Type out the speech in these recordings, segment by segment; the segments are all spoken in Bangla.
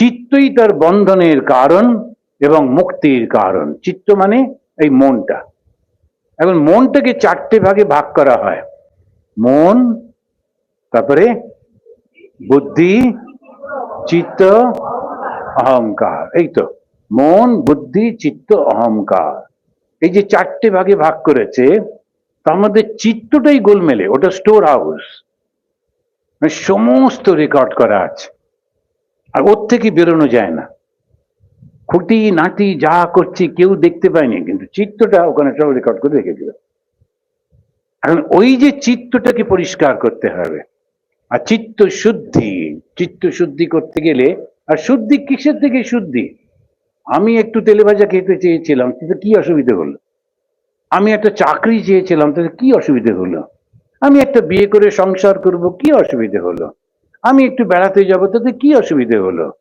চিত্তই তার বন্ধনের কারণ এবং মুক্তির কারণ। চিত্ত মানে এই মনটা। এখন মনটাকে চারটে ভাগে ভাগ করা হয়। মন, তারপরে বুদ্ধি, চিত্ত, অহংকার। এই তো। মন, বুদ্ধি, চিত্ত, অহংকার। এই যে চারটে ভাগে ভাগ করেছে, তার মধ্যে চিত্তটাই গোলমেলে। ওটা স্টোর হাউস সমস্ত রেকর্ড করা আছে। আর ওর থেকে বেরোনো যায় না। খুঁটি নাটি যা করছি কেউ দেখতে পায়নি, কিন্তু চিত্তটা ওখানে সব রেকর্ড করে রেখে দিল। এখন ওই যে চিত্তটাকে পরিষ্কার করতে হবে, আর চিত্ত শুদ্ধি চিত্ত শুদ্ধি করতে গেলে, আর শুদ্ধি কিসের থেকে শুদ্ধি? আমি একটু তেলে ভাজা খেতে চেয়েছিলাম, তাতে কি অসুবিধে হলো? আমি একটা চাকরি চেয়েছিলাম, তাতে কি অসুবিধে হলো? আমি একটা বিয়ে করে সংসার করব, কি অসুবিধে হলো? আমি একটু বেড়াতে যাব, তাতে কি অসুবিধে হলো?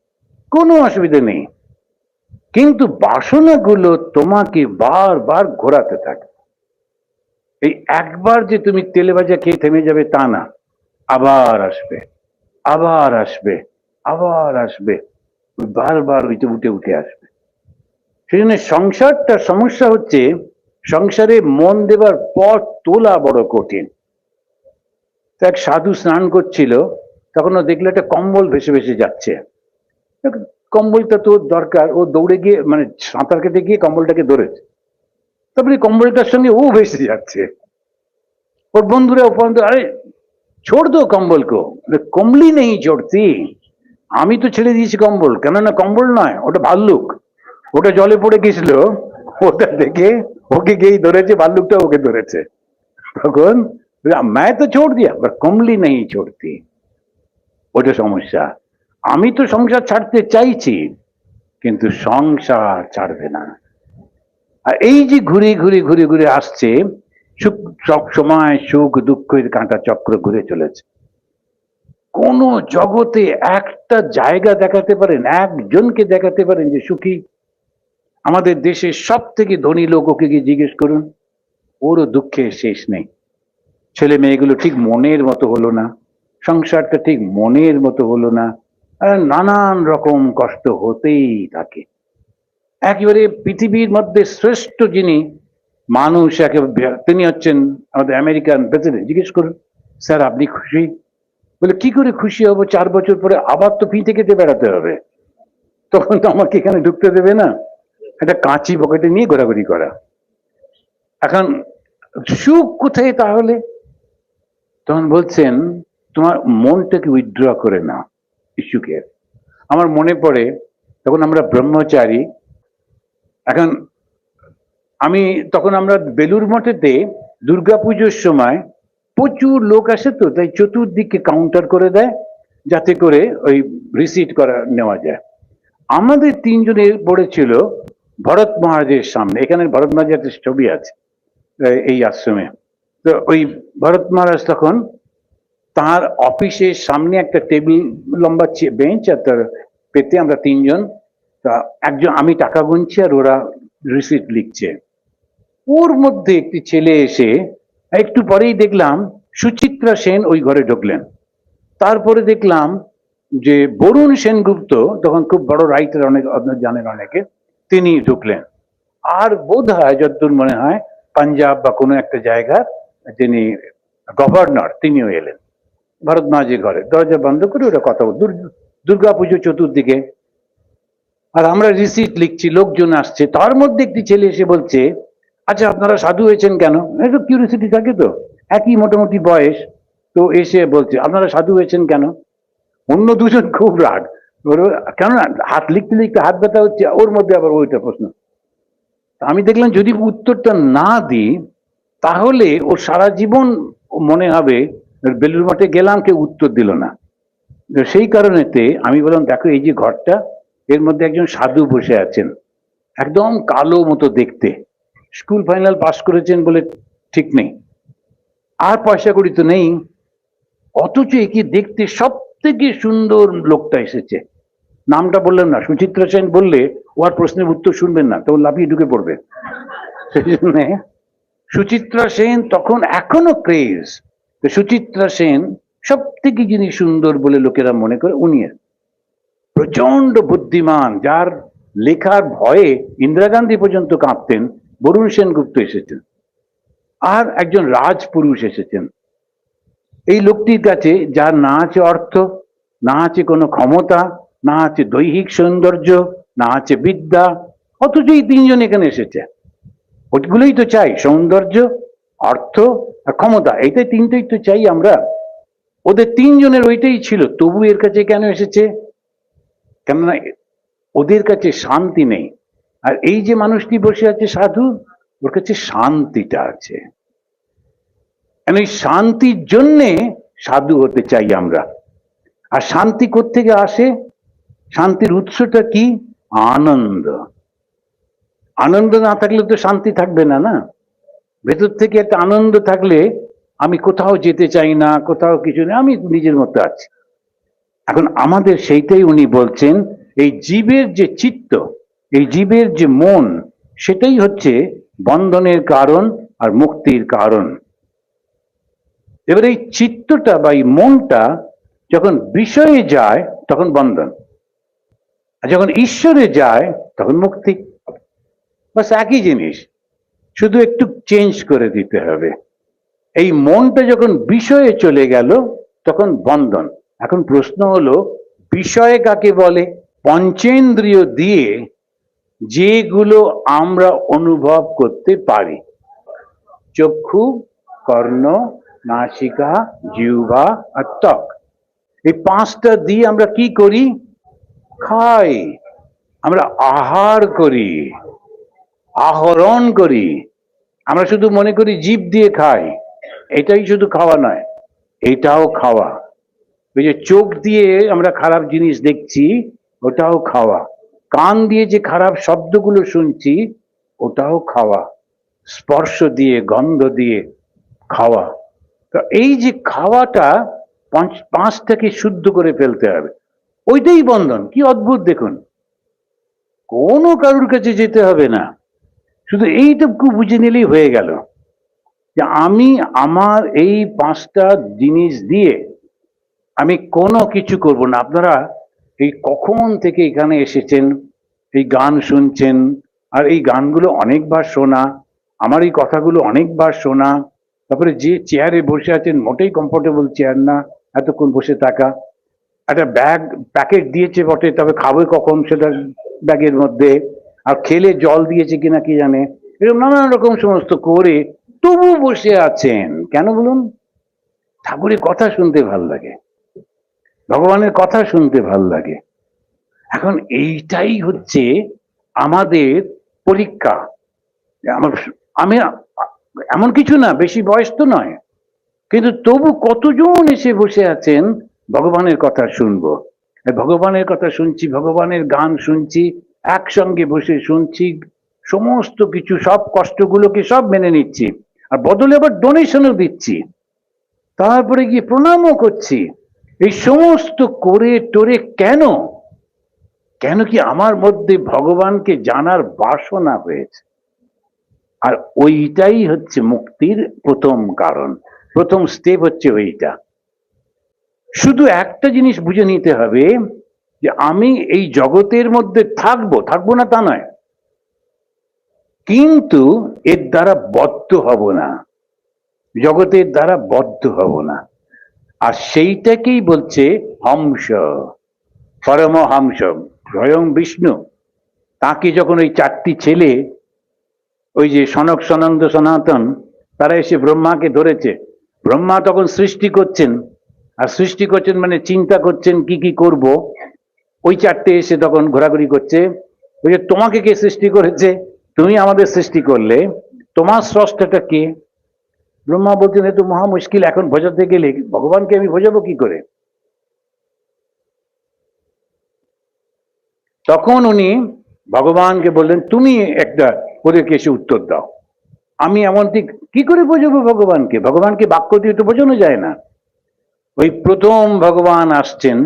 কোনো অসুবিধে নেই। কিন্তু বাসনাগুলো তোমাকে বারবার ঘোরাতে থাকে। এই একবার যে তুমি তেলে ভাজা খেয়ে থেমে যাবে তা না। আবার আসবে আবার আসবে আবার আসবে। বারবার ওইটা উঠে উঠে আসবে। সেই জন্য সংসারটা সমস্যা হচ্ছে, সংসারে মন দেবার পথ তোলা বড় কঠিন। এক সাধু স্নান করছিল তখন ও দেখলো একটা কম্বল ভেসে ভেসে যাচ্ছে কম্বলটা তো দরকার ও দৌড়ে গিয়ে মানে সাঁতার কেটে গিয়ে কম্বলটাকে ধরেছে তারপরে কম্বলটার সঙ্গে ও ভেসে যাচ্ছে ওর বন্ধুরা ও বন্ধু আরে छोड़ दो কম্বল কো কমলি নেই চড়তি আমি তো ছেড়ে দিয়েছি কম্বল কেননা কম্বল নয় ওটা ভাল্লুক ওটা জলে পড়ে গেছিল ওটা দেখে ওকে গিয়ে ধরেছে ভাল্লুকটা ওকে ধরেছে তখন मैं तो छोड़ दिया पर কমলি নেই চড়তি ওটা সমস্যা। আমি তো সংসার ছাড়তে চাইছি, কিন্তু সংসার ছাড়বে না। আর এই যে ঘুরে ঘুরে ঘুরে ঘুরে আসছে, সুখ, সব সময় সুখ, দুঃখের কাঁটা চক্র ঘুরে চলেছে। কোন জগতে একটা জায়গা দেখাতে পারেন, একজনকে দেখাতে পারেন যে সুখী? আমাদের দেশের সব থেকে ধনী লোক ওকে গিয়ে জিজ্ঞেস করুন, ওরও দুঃখের শেষ নেই। ছেলে মেয়েগুলো ঠিক মনের মতো হলো না। সংসারটা ঠিক মনের মতো হলো না। নানান রকম কষ্ট হতেই থাকে। একেবারে পৃথিবীর মধ্যে শ্রেষ্ঠ যিনি, মানুষ একেবারে তিনি হচ্ছেন আমাদের আমেরিকান প্রেসিডেন্ট। জিজ্ঞেস করুন, স্যার, আপনি খুশি? বলে, কি করে খুশি হব? চার বছর পরে আবার তো ফিতে কেটে বেড়াতে হবে। তখন তো আমাকে এখানে ঢুকতে দেবে না। একটা কাঁচি পকেটে নিয়ে ঘোরাঘুরি করা। এখন সুখ কোথায় তাহলে? তখন বলছেন তোমার মনটাকে উইথড্র করে না ইস্যুকে। আমার মনে পড়ে, তখন আমরা ব্রহ্মচারী, এখন আমি, তখন আমরা বেলুর মঠেতে দুর্গাপুজোর সময় প্রচুর লোক আসে তো, তাই চতুর্দিকে কাউন্টার করে দেয়, যাতে করে ওই রিসিট করা, নেওয়া যায়। আমাদের তিনজনের পড়েছিল ভরত মহারাজের সামনে, এখানে ভরত মহারাজের ছবি আছে, এই আশ্রমে। তো ওই ভরত মহারাজ তখন তার অফিসের সামনে একটা টেবিল, লম্বা বেঞ্চ, আর তার পেতে আমরা তিনজন। তা একজন আমি টাকা গুনছি আর ওরা রিসিট লিখছে। ওর মধ্যে একটি ছেলে এসে একটু পরেই দেখলাম সুচিত্রা সেন ওই ঘরে ঢুকলেন। তারপরে দেখলাম যে বরুণ সেনগুপ্ত, তখন খুব বড় রাইটার অনেক জানেন অনেকে, তিনি ঢুকলেন। আর বোধ হয় যতদূর মনে হয়, পাঞ্জাব বা কোনো একটা জায়গার যিনি গভর্নর তিনিও এলেন। ভারত মাঝের ঘরে। দরজা বন্ধ করে ওরা কথা দুর্গা পুজো চতুর্দিকে। আর আমরা রিসিট লিখছি, লোকজন আসছে। তার মধ্যে একটি ছেলে এসে বলছে আচ্ছা আপনারা সাধু হয়েছেন কেন? একটু কিউরিয়াসিটি থাকে তো। একই মোটামুটি বয়স। তো এসে বলছে, আপনারা সাধু হয়েছেন কেন? অন্য দুজন খুব রাগ। কেন? হাত লিখতে লিখতে হাত ব্যথা হচ্ছে। ওর মধ্যে আবার ওইটা প্রশ্ন। আমি দেখলাম, যদি উত্তরটা না দিই, তাহলে ওর সারা জীবন মনে হবে বেলুর মঠে গেলাম, কেউ উত্তর দিল না। সেই কারণেতে আমি বললাম, দেখো এই যে ঘরটা, এর মধ্যে একজন সাধু বসে আছেন। একদম কালো মতো দেখতে। স্কুল ফাইনাল পাস করেছেন বলে ঠিক নেই। আর পয়সা করি তো নেই। অথচ একে দেখতে সব থেকে সুন্দর লোকটা এসেছে। নামটা বললেন না, সুচিত্রা সেন বললে ও আর প্রশ্নের উত্তর শুনবেন না তো ও লাফিয়ে ঢুকে পড়বে। সেই জন্য সুচিত্রা সেন তখন এখনও ক্রেজ সুচিত্রা সেন সব থেকে যিনি সুন্দর বলে লোকেরা মনে করে, উনি প্রচণ্ড বুদ্ধিমান, যার লেখার ভয়ে ইন্দিরা গান্ধী পর্যন্ত কাঁপতেন, বরুণ সেনগুপ্ত এসেছেন। আর একজন রাজপুরুষ এসেছেন। এই লোকটির কাছে যার না আছে অর্থ, না আছে কোনো ক্ষমতা, না আছে দৈহিক সৌন্দর্য, না আছে বিদ্যা, অথচ এই তিনজন এখানে এসেছে। ওইগুলোই তো চাই, সৌন্দর্য অর্থ আর ক্ষমতা, এইটাই তিনটেই তো চাই আমরা। ওদের তিনজনের ওইটাই ছিল, তবু এর কাছে কেন এসেছে? কেননা ওদের কাছে শান্তি নেই। আর এই যে মানুষটি বসে আছে সাধু, ওর কাছে শান্তিটা আছে। এই শান্তির জন্যে সাধু হতে চাই আমরা। আর শান্তি কোত্থেকে আসে? শান্তির উৎসটা কি? আনন্দ। আনন্দ না থাকলে তো শান্তি থাকবে না না? ভেতর থেকে একটা আনন্দ থাকলে আমি কোথাও যেতে চাই না, কোথাও কিছু নেই আমি নিজের মতো আছি। এখন আমাদের সেইটাই উনি বলছেন, এই জীবের যে চিত্ত, এই জীবের যে মন, সেটাই হচ্ছে বন্ধনের কারণ আর মুক্তির কারণ। এবার এই চিত্তটা বা এই মনটা যখন বিষয়ে যায়, তখন বন্ধন। আর যখন ঈশ্বরে যায়, তখন মুক্তি। বাস একই জিনিস। শুধু একটু চেঞ্জ করে দিতে হবে। এই মনটা যখন বিষয়ে চলে গেল, তখন বন্ধন। এখন প্রশ্ন হলো, বিষয় কাকে বলে? পঞ্চেন্দ্রিয় দিয়ে যেগুলো আমরা অনুভব করতে পারি। চক্ষু, কর্ণ, নাসিকা, জিহ্বা আর ত্বক। এই পাঁচটা দিয়ে আমরা কি করি? খাই। আমরা আহার করি। আহরণ করি। আমরা শুধু মনে করি জীব দিয়ে খাই, এটাই শুধু খাওয়া নয়, এটাও খাওয়া। ওই যে চোখ দিয়ে আমরা খারাপ জিনিস দেখছি, ওটাও খাওয়া। কান দিয়ে যে খারাপ শব্দগুলো শুনছি, ওটাও খাওয়া। স্পর্শ দিয়ে, গন্ধ দিয়ে খাওয়া। তো এই যে খাওয়াটা পাঁচ, পাঁচটাকে শুদ্ধ করে ফেলতে হবে। ওইটাই বন্ধন, কি অদ্ভুত দেখুন। কোনো কারুর কাছে যেতে হবে না। শুধু এইটুকু বুঝে নিলেই হয়ে গেল যে আমি আমার এই পাঁচটা জিনিস দিয়ে আমি কোনো কিছু করব না। আপনারা এই কখন থেকে এখানে এসেছেন, এই গান শুনছেন, আর এই গানগুলো অনেকবার শোনা, আমার এই কথাগুলো অনেকবার শোনা, তারপরে যে চেয়ারে বসে আছেন, মোটেই কমফোর্টেবল চেয়ার না, এতক্ষণ বসে থাকা, একটা ব্যাগ প্যাকেট দিয়েছে বটে, তবে খাবে কখন সেটা ব্যাগের মধ্যে? আর খেলে জল দিয়েছে কিনা কি জানে? এরকম নানান রকম সমস্ত করে তবু বসে আছেন। কেন বলুন? ঠাকুরের কথা শুনতে ভালো লাগে। ভগবানের কথা শুনতে ভালো লাগে। এখন এইটাই হচ্ছে আমাদের পরীক্ষা। আমার, আমি, এমন কিছু না, বেশি বয়স তো নয়। কিন্তু তবু কতজন এসে বসে আছেন? ভগবানের কথা শুনব। ভগবানের কথা শুনছি, ভগবানের গান শুনছি একসঙ্গে বসে শুনছি, সমস্ত কিছু, সব কষ্টগুলোকে সব মেনে নিচ্ছি। আর বদলে আবার ডোনেশনও দিচ্ছি। তারপরে গিয়ে প্রণামও করছি। এই সমস্ত করে টোরে কেন? কেন কি আমার মধ্যে ভগবানকে জানার বাসনা হয়েছে? আর ওইটাই হচ্ছে মুক্তির প্রথম কারণ। প্রথম স্টেপ হচ্ছে ওইটা। শুধু একটা জিনিস বুঝে নিতে হবে যে আমি এই জগতের মধ্যে থাকব থাকব না তা নয়। কিন্তু এর দ্বারা বদ্ধ হব না। জগতের দ্বারা বদ্ধ হব না। আর সেইটাকেই বলছে হংস। পরমহংস স্বয়ং বিষ্ণু। তাকে যখন ওই চারটি ছেলে, ওই যে সনক, সনন্দ, সনাতন, তারা এসে ব্রহ্মাকে ধরেছে। ব্রহ্মা তখন সৃষ্টি করছেন। আর সৃষ্টি করছেন মানে চিন্তা করছেন কি কি করব। ওই চারটে এসে তখন ঘোরাঘুরি করছে। ওই যে তোমাকে কে সৃষ্টি করেছে? তুমি আমাদের সৃষ্টি করলে। তোমার স্রষ্টাটা কে? ব্রহ্মা বলছেন, এ তো মহা মুশকিল, এখন বোঝাতে গেলে ভগবানকে আমি বোঝাবো কি করে? তখন উনি ভগবানকে বললেন, তুমি একটা ওদেরকে এসে উত্তর দাও। আমি এমন ঠিক কি করে বোঝাবো ভগবানকে? ভগবানকে বাক্য দিয়ে তো বোঝানো যায় না। ওই প্রথম ভগবান আসছেন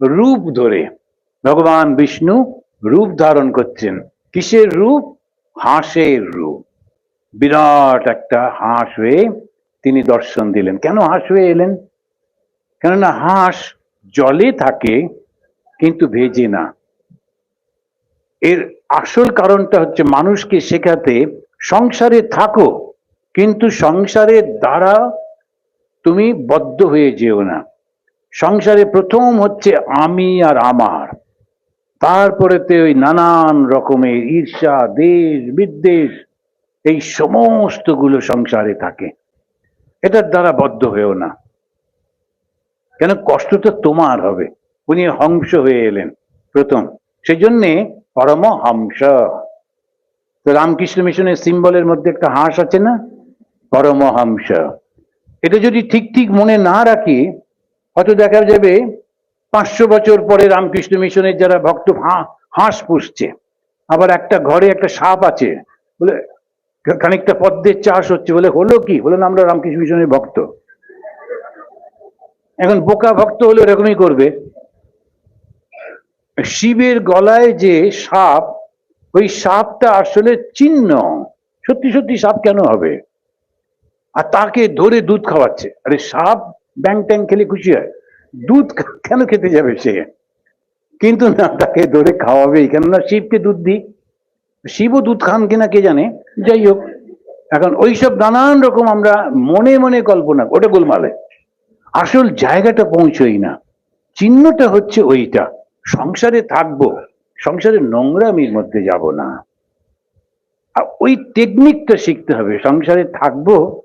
রূপ ধরে। ভগবান বিষ্ণু রূপ ধারণ করছেন। কিসের রূপ? হাঁসের রূপ। বিরাট একটা হাঁস হয়ে তিনি দর্শন দিলেন। কেন হাঁস হয়ে এলেন? কেননা হাঁস জলে থাকে, কিন্তু ভেজে না। এর আসল কারণটা হচ্ছে মানুষকে শেখাতে সংসারে থাকো, কিন্তু সংসারের দ্বারা তুমি বদ্ধ হয়ে যেও না। সংসারে প্রথম হচ্ছে আমি আর আমার। তারপরেতে ওই নানান রকমের ঈর্ষা, দেশ, বিদ্বেষ, এই সমস্তগুলো সংসারে থাকে। এটার দ্বারা বদ্ধ হয়েও না। কেন? কষ্ট তো তোমার হবে। উনি হংস হয়ে এলেন প্রথম। সেই জন্যে পরমহংস তো রামকৃষ্ণ মিশনের সিম্বলের মধ্যে একটা হাঁস আছে না? পরমহংস এটা যদি ঠিক ঠিক মনে না রাখি, হয়তো দেখা যাবে পাঁচশো বছর পরে রামকৃষ্ণ মিশনের যারা ভক্ত হাঁস পুষছে, আবার একটা ঘরে একটা সাপ আছে, বলে খানিকটা পদ্মের চাষ হচ্ছে, বলে হলো কি? বলে না, আমরা রামকৃষ্ণ মিশনের ভক্ত। এখন বোকা ভক্ত হলে এরকমই করবে। শিবের গলায় যে সাপ, ওই সাপটা আসলে চিহ্ন। সত্যি সত্যি সাপ কেন হবে? আর তাকে ধরে দুধ খাওয়াচ্ছে। আরে সাপ ব্যাং ট্যাং খেলে খুশি হয়। দুধ কেন খেতে যাবে সে? কিন্তু না, তাকে ধরে খাওয়াবে কেননা শিবকে দুধ দিই। শিবও দুধ খান কিনা কে জানে? যাই হোক, এখন ওইসব নানান রকম আমরা মনে মনে কল্পনা ওটা গোলমালে। আসল জায়গাটা পৌঁছই না। চিহ্নটা হচ্ছে ওইটা। সংসারে থাকব সংসারে নোংরামির মধ্যে যাব না। আর ওই টেকনিকটা শিখতে হবে। সংসারে থাকব,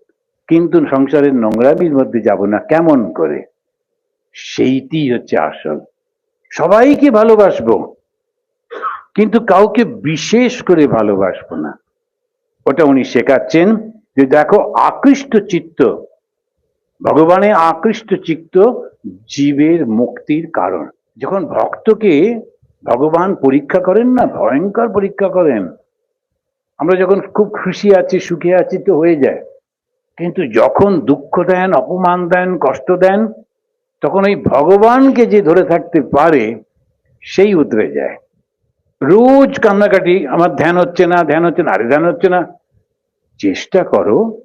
কিন্তু সংসারের নোংরামির মধ্যে যাব না। কেমন করে? সেইটি হচ্ছে আসল। সবাইকে ভালোবাসবো, কিন্তু কাউকে বিশেষ করে ভালোবাসবো না। ওটা উনি শেখাচ্ছেন যে দেখো, আকৃষ্ট চিত্ত, ভগবানে আকৃষ্ট চিত্ত জীবের মুক্তির কারণ। যখন ভক্তকে ভগবান পরীক্ষা করেন না, ভয়ঙ্কর পরীক্ষা করেন, আমরা যখন খুব খুশি আছি, সুখে আছি, তো হয়ে যায়। কিন্তু যখন দুঃখ দেন, অপমান দেন, কষ্ট দেন তখন ওই ভগবানকে যে ধরে থাকতে পারে, সেই উতরে যায়। রোজ কান্নাকাটি, আমার ধ্যান হচ্ছে না, ধ্যান হচ্ছে না, আরে ধ্যান হচ্ছে না। চেষ্টা করো।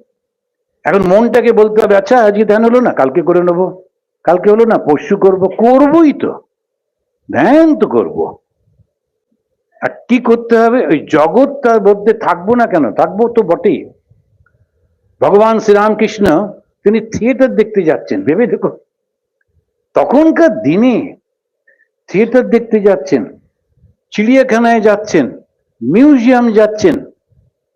এখন মনটাকে বলতে হবে আচ্ছা আজকে ধ্যান হলো না, কালকে করে নেব। কালকে হলো না, পরশু করব। করবই তো। ধ্যান তো করব। আর কি করতে হবে? ওই জগৎটার মধ্যে থাকব না কেন? থাকব তো বটেই। ভগবান শ্রীরামকৃষ্ণ, তিনি থিয়েটার দেখতে যাচ্ছেন। ভেবে দেখো। তখনকার দিনে থিয়েটার দেখতে যাচ্ছেন চিড়িয়াখানায় যাচ্ছেন মিউজিয়াম যাচ্ছেন।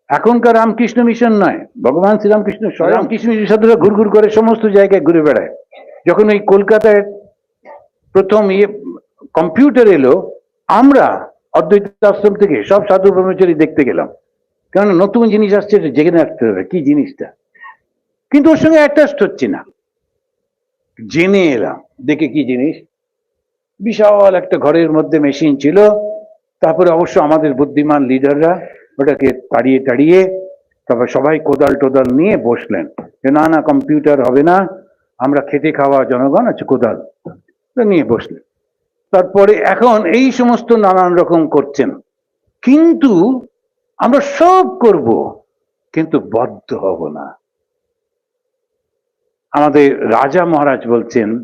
এখনকার রামকৃষ্ণ মিশন নয় ভগবান শ্রীরামকৃষ্ণ রামকৃষ্ণ মিশন সাধুরা ঘুর ঘুর করে সমস্ত জায়গায় ঘুরে বেড়ায়। যখন এই কলকাতায় প্রথম ইয়ে কম্পিউটার এলো আমরা অদ্বৈত আশ্রম থেকে সব সাধু ব্রহ্মচারী দেখতে গেলাম। কারণ নতুন জিনিস আসছে জেনে রাখতে হবে কি জিনিসটা? কিন্তু ওর সঙ্গে অ্যাটাচড হচ্ছে না। জেনে এলাম। দেখে কি জিনিস? বিশাল একটা ঘরের মধ্যে মেশিন ছিল। তারপরে অবশ্য আমাদের বুদ্ধিমান লিডাররা ওটাকে তাড়িয়ে তাড়িয়ে তারপর সবাই কোদাল টোদাল নিয়ে বসলেন যে, না না কম্পিউটার হবে না। আমরা খেতে খাওয়া জনগণ আছে, কোদাল। নিয়ে বসলেন। তারপরে এখন এই সমস্ত নানান রকম করছেন। কিন্তু আমরা সব করব, কিন্তু বদ্ধ হব না। আমাদের রাজা মহারাজ বলছেন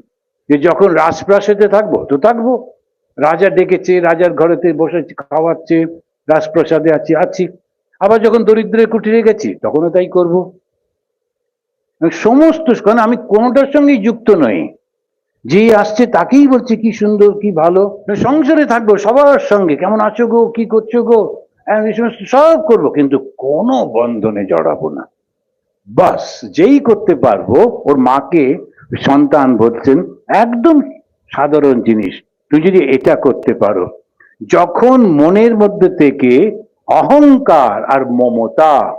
যে যখন রাজপ্রাসাদে থাকব, তো থাকব। রাজা ডেকেছে, রাজার ঘরেতে বসে খাওয়াচ্ছে, রাজপ্রাসাদে আছি আছি। আবার যখন দরিদ্রের কুটিরে গেছি, তখনও তাই করব। সমস্ত, কারণ আমি কোনোটার সঙ্গেই যুক্ত নই। যে আসছে তাকেই বলছে, কি সুন্দর, কি ভালো। সংসারে থাকব, সবার সঙ্গে। কেমন আছো গো, কি করছ গো? এই সমস্ত সব করব, কিন্তু কোনো বন্ধনে জড়াবো না। বাস, যেই করতে পারব, ওর মাকে সন্তান বলছেন, একদম সাধারণ জিনিস, তুই যদি এটা করতে পারো। যখন মনের মধ্যে থেকে অহংকার আর মমতা,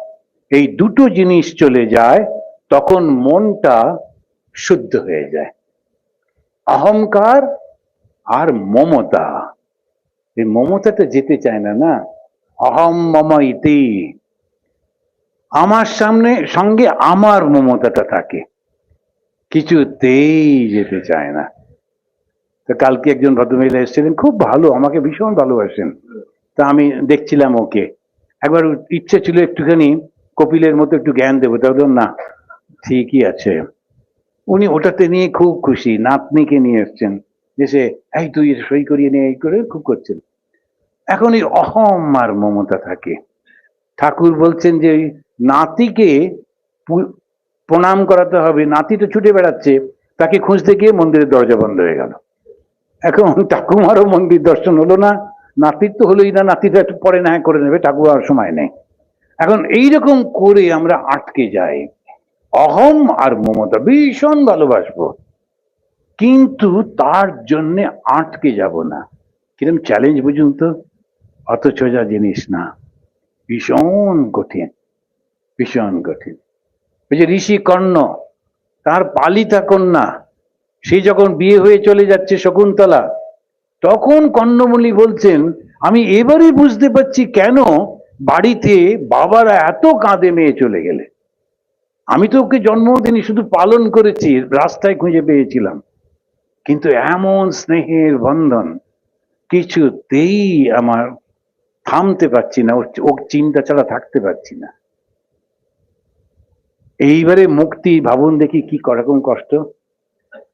এই দুটো জিনিস চলে যায়, তখন মনটা শুদ্ধ হয়ে যায়। অহংকার আর মমতা। এই মমতাটা যেতে চায় না না? অহম মম ইতি। আমার সামনে সঙ্গে আমার মমতাটা থাকে। কিছুতেই যেতে চায় না। তো কালকে একজন ভদ্রমহিলা এসেছিলেন খুব ভালো আমাকে ভীষণ ভালোবাসেন। তা আমি দেখছিলাম ওকে। একবার ইচ্ছে ছিল একটুখানি কপিলের মতো একটু জ্ঞান দেবো। তা বললাম, না ঠিকই আছে। উনি ওটাতে নিয়ে খুব খুশি নাতনিকে নিয়ে এসছেন। যে সে এই তুই সই করিয়ে নিয়ে এই করে খুব করছেন। এখন এই অহম আর মমতা থাকে। ঠাকুর বলছেন যে নাতিকে প্রণাম করাতে হবে। নাতি তো ছুটে বেড়াচ্ছে। তাকে খুঁজতে গিয়ে মন্দিরের দরজা বন্ধ হয়ে গেল। এখন ঠাকুমারও মন্দির দর্শন হলো না। নাতির তো হলোই না। নাতিটা একটু পরে না করে নেবে। ঠাকুর আর সময় নেই। এখন এইরকম করে আমরা আটকে যাই। অহম আর মমতা ভীষণ ভালোবাসবো। কিন্তু তার জন্যে আটকে যাব না। কিরম চ্যালেঞ্জ বুঝুন তো? অত সোজা জিনিস না। ভীষণ কঠিন ভীষণ কঠিন। ওই যে ঋষি কর্ণ, তার পালিতা কন্যা, সে যখন বিয়ে হয়ে চলে যাচ্ছে শকুন্তলা, তখন কর্ণমূলি বলছেন, আমি এবারে বুঝতে পারছি কেন বাড়িতে বাবারা এত কাঁদে মেয়ে চলে গেলে। আমি তো ওকে জন্মদিনই শুধু পালন করেছি, রাস্তায় খুঁজে পেয়েছিলাম। কিন্তু এমন স্নেহের বন্ধন কিছুতেই আমার থামতে পারছি না, ওর চিন্তা ছাড়া থাকতে পারছি না। এইবারে মুক্তি ভাবুন দেখি কি রকম কষ্ট।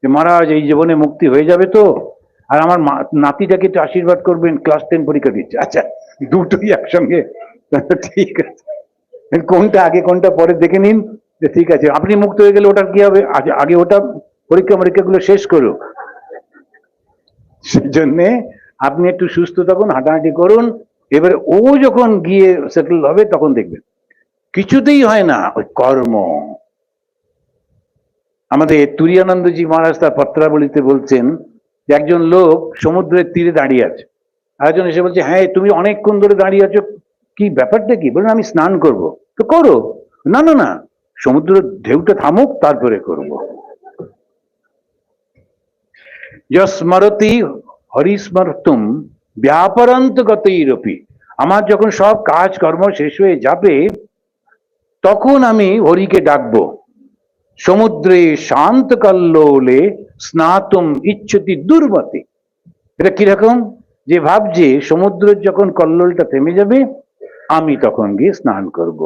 যে মহারাজ, এই জীবনে মুক্তি হয়ে যাবে তো? আর আমার নাতিটাকে একটু আশীর্বাদ করবেন, ক্লাস টেন পরীক্ষা দিচ্ছে। আচ্ছা দুটোই একসঙ্গে। ঠিক আছে। কোনটা আগে, কোনটা পরে দেখে নিন। যে ঠিক আছে, আপনি মুক্ত হয়ে গেলে ওটার কি হবে? আগে ওটা পরীক্ষা, পরীক্ষাগুলো শেষ করুক। সেই জন্যে আপনি একটু সুস্থ থাকুন, হাঁটাহাঁটি করুন। এবারে ও যখন গিয়ে সেটেল হবে, তখন দেখবেন। কিছুতেই হয় না, ওই কর্ম। আমাদের তুরিয়ানন্দজি মহারাজ তার পত্রাবলিতে বলছেন যে একজন লোক সমুদ্রের তীরে দাঁড়িয়ে আছে। আরেকজন এসে বলছে হ্যাঁ তুমি অনেকক্ষণ ধরে দাঁড়িয়ে আছো। কি ব্যাপারটা কি? বলুন আমি স্নান করব। তো করো। না না না, সমুদ্রের ঢেউটা থামুক, তারপরে করব। যস্মরতি হরিস্মর্তুম ব্যাপারান্ত গতইরপি আমার যখন সব কাজ কর্ম শেষ হয়ে যাবে, তখন আমি হরিকে ডাকবো। সমুদ্রে শান্ত কল্লোলে স্নাতুম ইচ্ছতি দুর্মতি এটা কীরকম যে ভাবছে সমুদ্রের যখন কল্লোলটা থেমে যাবে, আমি তখন গিয়ে স্নান করব।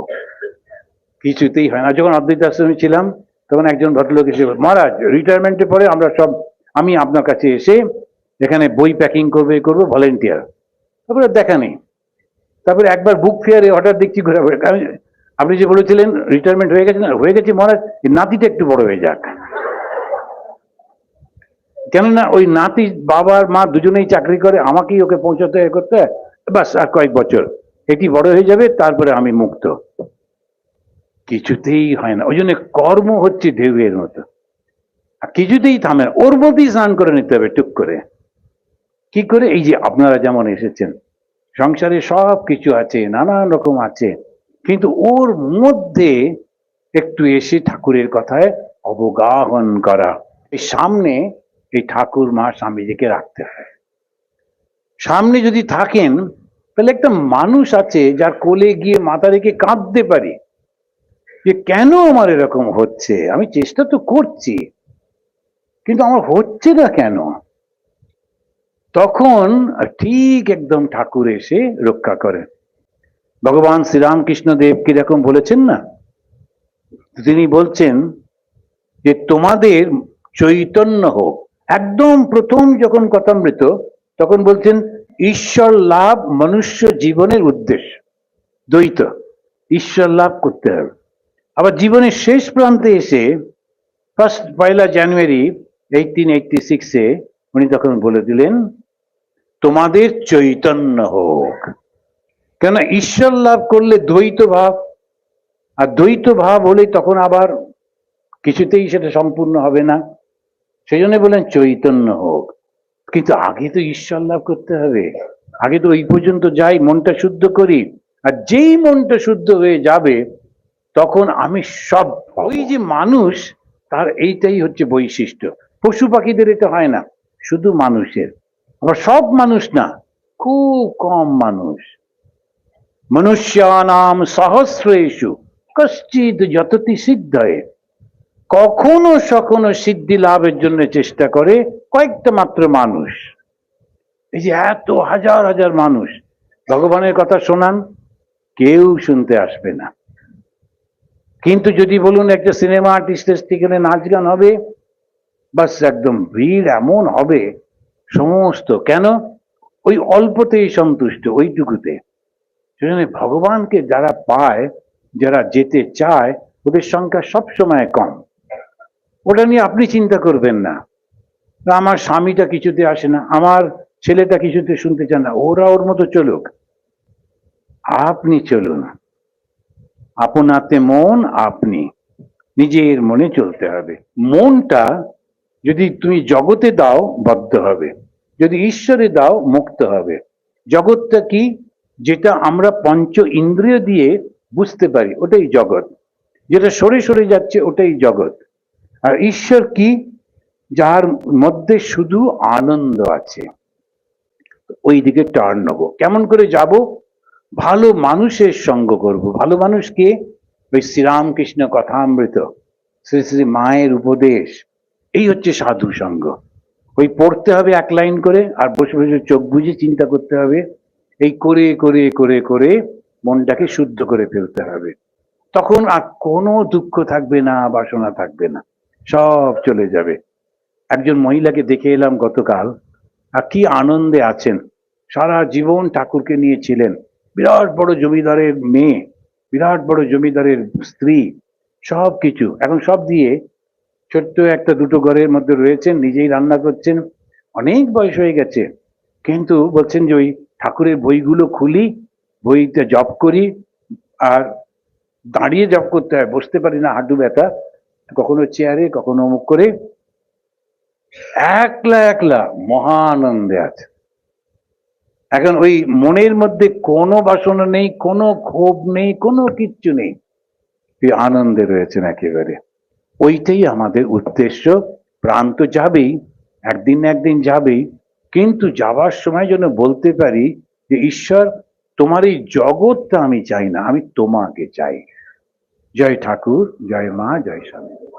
কিছুতেই হয় না। যখন অদ্বৈত আশ্রমে ছিলাম, তখন একজন ভদ্রলোক এসে মহারাজ রিটায়ারমেন্টের পরে আমরা সব, আমি আপনার কাছে এসে এখানে বই প্যাকিং করবে করব ভলেন্টিয়ার তারপরে দেখা নেই। তারপরে একবার বুক ফেয়ারে হঠাৎ দেখছি ঘুরে ঘুরে আমি আপনি যে বলেছিলেন রিটায়ারমেন্ট হয়ে গেছে না, হয়ে গেছে মহারাজ নাতিটা একটু বড় হয়ে যাক। কেননা ওই নাতি বাবার মা দুজনেই চাকরি করে, আমাকেই ওকে পৌঁছাতে করতে। বাস আর কয়েক বছর। এটি বড় হয়ে যাবে, তারপরে আমি মুক্ত। কিছুতেই হয় না। ওই জন্য কর্ম হচ্ছে ঢেউয়ের মতো। কিছুতেই থামে না। ওর মধ্যেই স্নান করে নিতে হবে, টুক করে। কি করে? এই যে আপনারা যেমন এসেছেন, সংসারে সব কিছু আছে, নানান রকম আছে, কিন্তু ওর মধ্যে একটু এসে ঠাকুরের কথায় অবগাহন করা। এই সামনে এই ঠাকুর মা স্বামীজিকে রাখতে হয়। সামনে যদি থাকেন, তাহলে একটা মানুষ আছে যার কোলে গিয়ে মাথা রেখে কাঁদতে পারি। যে কেন আমার এরকম হচ্ছে? আমি চেষ্টা তো করছি, কিন্তু আমার হচ্ছে না কেন? তখন ঠিক একদম ঠাকুর এসে রক্ষা করেন। ভগবান শ্রীরামকৃষ্ণ দেব কীরকম বলেছেন না? তিনি বলছেন যে, তোমাদের চৈতন্য হোক। একদম প্রথম যখন কথামৃত, তখন বলছেন, ঈশ্বর লাভ মনুষ্য জীবনের উদ্দেশ্য। দ্বৈত, ঈশ্বর লাভ করতে হবে। আবার জীবনের শেষ প্রান্তে এসে ফার্স্ট পয়লা জানুয়ারি এইটিন এইটটি সিক্সে উনি তখন বলে দিলেন তোমাদের চৈতন্য হোক। কেন ঈশ্বর লাভ করলে দ্বৈত ভাব? আর দ্বৈত ভাব হলে তখন আবার কিছুতেই সেটা সম্পূর্ণ হবে না। সেই জন্য বলেন চৈতন্য হোক। কিন্তু আগে তো ঈশ্বর লাভ করতে হবে। আগে তো ওই পর্যন্ত যাই, মনটা শুদ্ধ করি। আর যেই মনটা শুদ্ধ হয়ে যাবে, তখন আমি সব ওই যে মানুষ, তার এইটাই হচ্ছে বৈশিষ্ট্য। পশু পাখিদের এটা হয় না। শুধু মানুষের। আবার সব মানুষ না, খুব কম মানুষ। মনুষ্যানাম সহস্রেষু, কশ্চিৎ যততি সিদ্ধয়ে কখনো সখনো সিদ্ধি লাভের জন্য চেষ্টা করে কয়েকটা মাত্র মানুষ। এই যে এত হাজার হাজার মানুষ, ভগবানের কথা শোনান, কেউ শুনতে আসবে না। কিন্তু যদি বলুন একটা সিনেমা আর্টিস্টের সেখানে নাচ গান হবে, বাস একদম ভিড় এমন হবে সমস্ত কেন? ওই অল্পতেই সন্তুষ্ট, ওইটুকুতে। সেখানে ভগবানকে যারা পায়, যারা যেতে চায়, ওদের সংখ্যা সব সময় কম। ওটা নিয়ে আপনি চিন্তা করবেন না। আমার স্বামীটা কিছুতে আসে না, আমার ছেলেটা কিছুতে শুনতে চান না, ওরা ওর মতো চলুক। আপনি চলুন। আপনাতে মন, আপনি। নিজের মনে চলতে হবে। মনটা যদি তুমি জগতে দাও, বদ্ধ হবে। যদি ঈশ্বরে দাও, মুক্ত হবে। জগৎটা কি? যেটা আমরা পঞ্চ ইন্দ্রিয় দিয়ে বুঝতে পারি, ওটাই জগৎ। যেটা সরে সরে যাচ্ছে, ওটাই জগৎ। আর ঈশ্বর কি? যার মধ্যে শুধু আনন্দ আছে। ওই দিকে টার্ন নেব। কেমন করে যাব? ভালো মানুষের সঙ্গ করব। ভালো মানুষ কে? ওই শ্রীরামকৃষ্ণ কথামৃত, শ্রী শ্রী মায়ের উপদেশ। এই হচ্ছে সাধু সঙ্গ ওই পড়তে হবে এক লাইন করে আর বসে বসে চোখ বুঝে চিন্তা করতে হবে। এই করে করে করে করে মনটাকে শুদ্ধ করে ফেলতে হবে। তখন আর কোনো দুঃখ থাকবে না, বাসনা থাকবে না। সব চলে যাবে। একজন মহিলাকে দেখে এলাম গতকাল। আর কি আনন্দে আছেন। সারা জীবন ঠাকুরকে নিয়েছিলেন বিরাট বড় জমিদারের মেয়ে, বিরাট বড় জমিদারের স্ত্রী সব কিছু এখন সব দিয়ে ছোট্ট একটা দুটো ঘরের মধ্যে রয়েছেন, নিজেই রান্না করছেন, অনেক বয়স হয়ে গেছে। কিন্তু বলছেন যে ওই ঠাকুরের বইগুলো খুলি, বইটা জপ করি, আর দাঁড়িয়ে জপ করতে হয়, বসতে পারি না, হাঁটু ব্যথা, কখনো চেয়ারে, কখনো অমুক করে। একলা একলা, মহানন্দে আছে। এখন ওই মনের মধ্যে কোনো বাসনা নেই, কোনো ক্ষোভ নেই, কোনো কিচ্ছু নেই। তুই আনন্দে রয়েছেন একেবারে। ওইটাই আমাদের উদ্দেশ্য। প্রাণ তো যাবেই, একদিন একদিন যাবেই। কিন্তু যাবার সময় যেন বলতে পারি যে, ঈশ্বর, তোমার এই জগৎটা আমি চাই না, আমি তোমাকে চাই। জয় ঠাকুর, জয় মা, জয় স্বামী।